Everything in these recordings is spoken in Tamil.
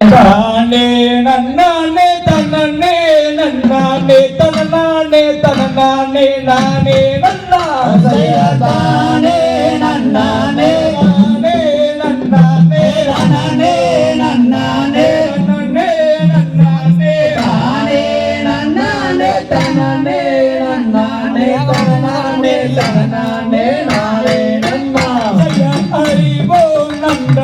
தானே நன்னானே தன்னே நன்னானே தன்னானே தன்னானே நானே நன்னா தானே நன்னானே நானே நன்னானே. நானே நன்னானே. நன்னானே நன்னானே. தானே நன்னானே தன்னானே நன்னானே தன்னானே நன்ன.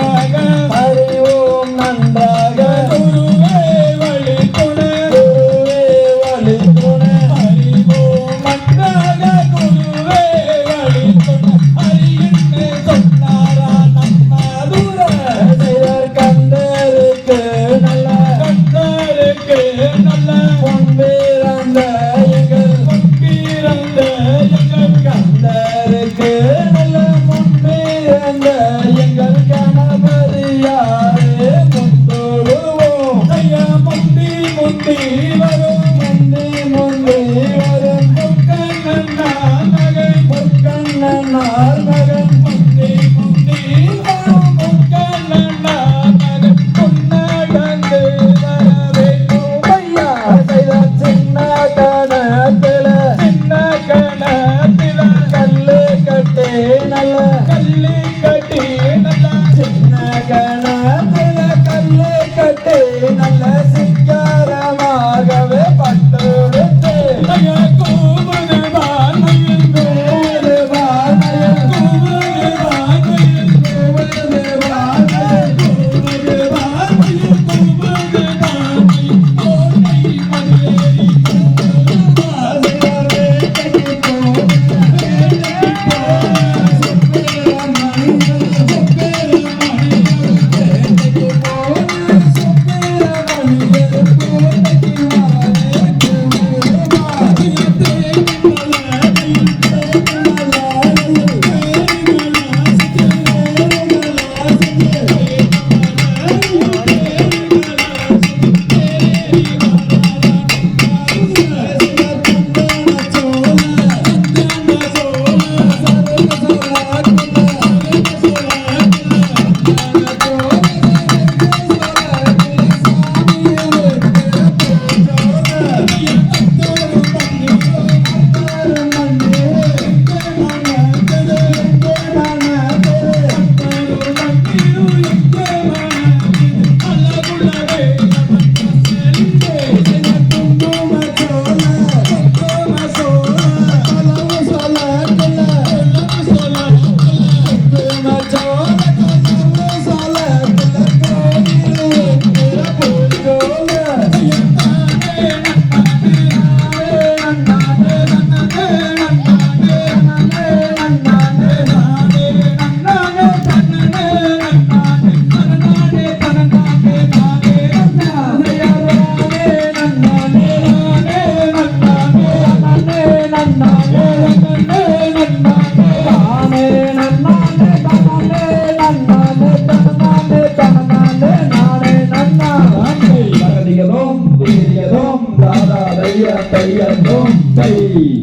நகை பொற்கண்ணன் நாள் நகை Tá Daí.